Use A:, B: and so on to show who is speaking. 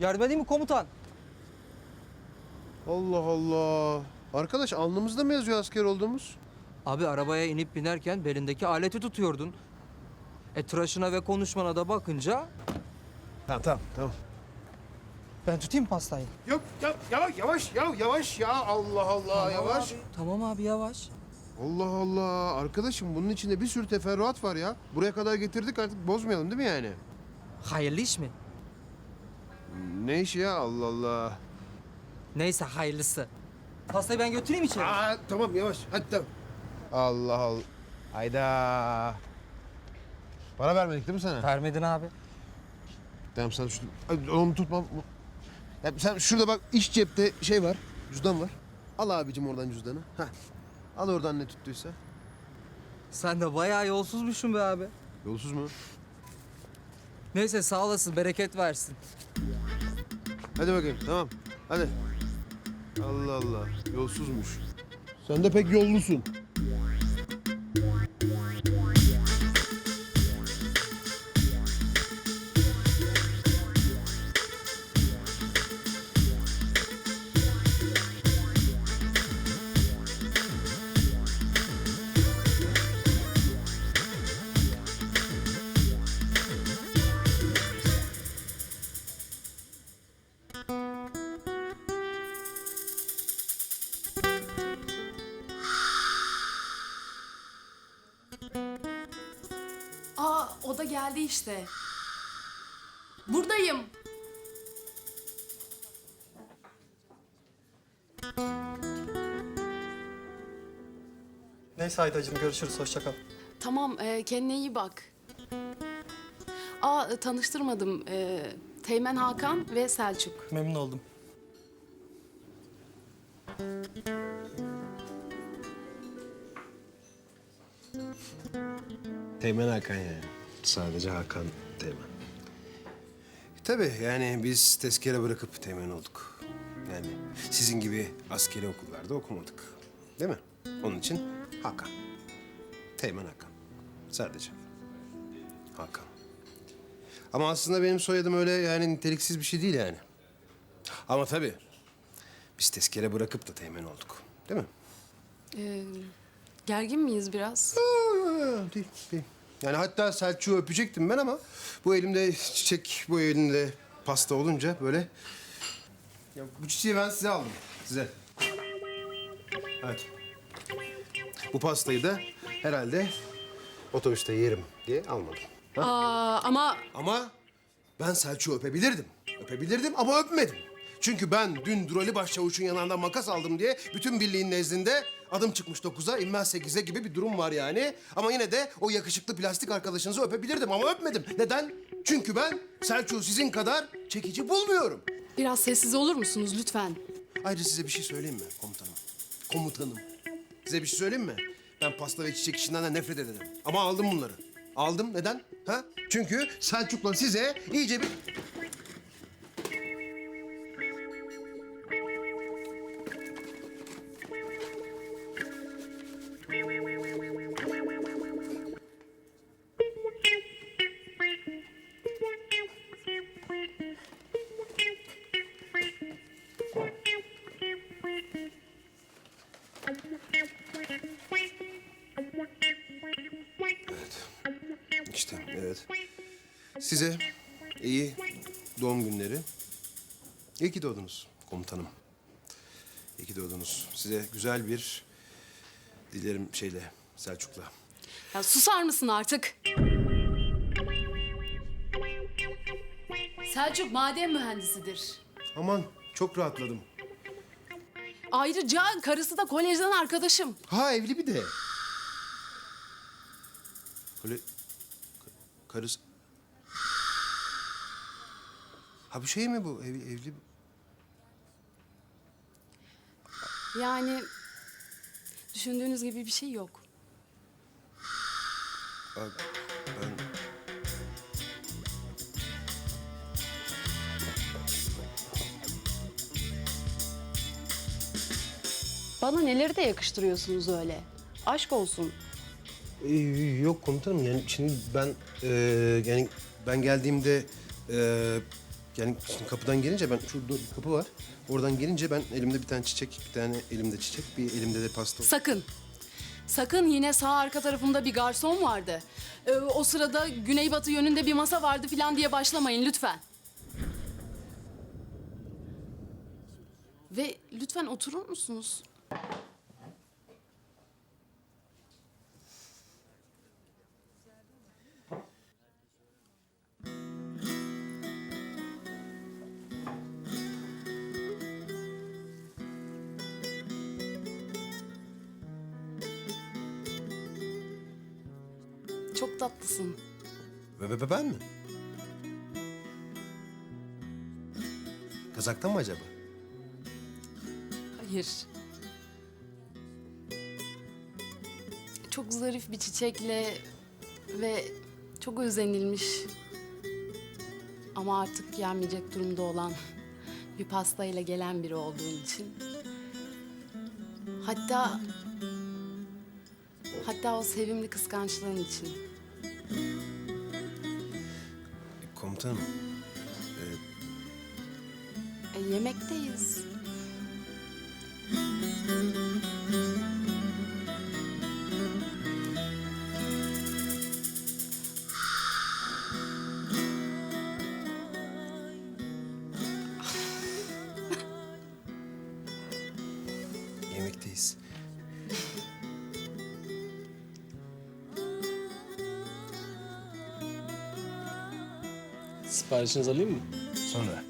A: Yardım edeyim mi komutan?
B: Allah Allah. Arkadaş alnımızda mı yazıyor asker olduğumuz?
A: Abi arabaya inip binerken belindeki aleti tutuyordun. E tıraşına ve konuşmana da bakınca
B: Tamam tamam tamam.
A: ben tutayım pastayı.
B: Yok ya, ya yavaş ya yavaş ya Allah Allah yavaş.
A: Abi. Tamam abi yavaş.
B: Allah Allah. Arkadaşım bunun içinde bir sürü teferruat var ya. Buraya kadar getirdik artık bozmayalım değil mi yani?
A: Hayırlı iş mi?
B: Ne iş ya Allah Allah.
A: Neyse hayırlısı. Pastayı ben götüreyim içeri.
B: Aa, tamam yavaş hadi tamam. Allah Allah. Hayda. Para vermedik değil mi sana?
A: Vermedin abi.
B: Tamam sen şunu... Ay, Onu tutmam. Ya sen şurada bak iç cepte şey var. Cüzdan var. Al abicim oradan cüzdanı. Heh. Al oradan ne tuttuysa.
A: Sen de bayağı yolsuzmuşsun be abi.
B: Yolsuz mu?
A: Neyse sağ olasın bereket versin.
B: Hadi bakayım tamam. Hadi. Allah Allah. Yolsuzmuş. Sen de pek yollusun.
C: O da geldi işte. Buradayım.
D: Neyse Aydacığım görüşürüz hoşça kal.
C: Tamam e, kendine iyi bak. Aa tanıştırmadım. E, Teğmen Hakan ve Selçuk.
D: Memnun oldum.
B: Teğmen Hakan yani. Sadece Hakan Teğmen. Tabii yani biz tezkere bırakıp teğmen olduk. Yani sizin gibi askeri okullarda okumadık. Değil mi? Onun için Hakan. Teğmen Hakan. Sadece. Hakan. Ama aslında benim soyadım öyle yani niteliksiz bir şey değil yani. Ama tabii biz tezkere bırakıp da teğmen olduk. Değil mi?
C: E, gergin miyiz biraz?
B: Aa, Değil, değil. Yani hatta Selçuk'u öpecektim ben ama bu elimde çiçek, bu elimde pasta olunca böyle... Ya bu çiçeği ben size aldım, size. Evet. Bu pastayı da herhalde otobüste yerim diye almadım.
C: Aa ama
B: Ama ben Selçuk'u öpebilirdim. Öpebilirdim ama öpmedim. Çünkü ben dün Durali Başçavuş'un yanağından makas aldım diye bütün birliğin nezdinde adım çıkmış dokuza, inmez sekize gibi bir durum var yani. Ama yine de o yakışıklı plastik arkadaşınızı öpebilirdim ama öpmedim. Neden? Çünkü ben Selçuk'u sizin kadar çekici bulmuyorum.
C: biraz sessiz olur musunuz lütfen?
B: Ayrıca size bir şey söyleyeyim mi komutanım? Komutanım. Size bir şey söyleyeyim mi? Ben pasta ve çiçek işinden de nefret ederim. Ama aldım bunları. Aldım. Neden? Ha? Çünkü Selçuk'la size iyice bir... Size iyi doğum günleri. İyi ki doğdunuz komutanım. İyi ki doğdunuz. Size güzel bir dilerim şeyle Selçuk'la.
C: Ya susar mısın artık? Selçuk maden mühendisidir.
B: Aman çok rahatladım.
C: Ayrıca karısı da kolejden arkadaşım.
B: Ha evli bir de. Ka- karısı... Ha bu şey mi bu? Ev, evli...
C: Yani düşündüğünüz gibi bir şey yok.
B: Aa, ben...
C: Bana neleri de yakıştırıyorsunuz öyle. Aşk olsun.
B: Ee, Yok komutanım yani şimdi ben e, yani ben geldiğimde e, Yani şimdi kapıdan gelince ben şurada bir kapı var. Oradan gelince ben elimde bir tane çiçek, bir tane elimde çiçek, bir elimde de pasta.
C: Sakın. Sakın yine sağ arka tarafımda bir garson vardı. Ee, o sırada güneybatı yönünde bir masa vardı falan diye başlamayın lütfen. Ve lütfen oturur musunuz? Çok tatlısın.
B: Ve, ve- ve ben mi? Kazaktan mı acaba?
C: Hayır. Çok zarif bir çiçekle ve çok özenilmiş ama artık yenmeyecek durumda olan bir pastayla gelen biri olduğun için. Hatta hatta o sevimli kıskançlığın için.
B: Komutanım,
C: E, yemekteyiz.
B: yemekteyiz.
D: Siparişinizi alayım mı?
B: Sonra.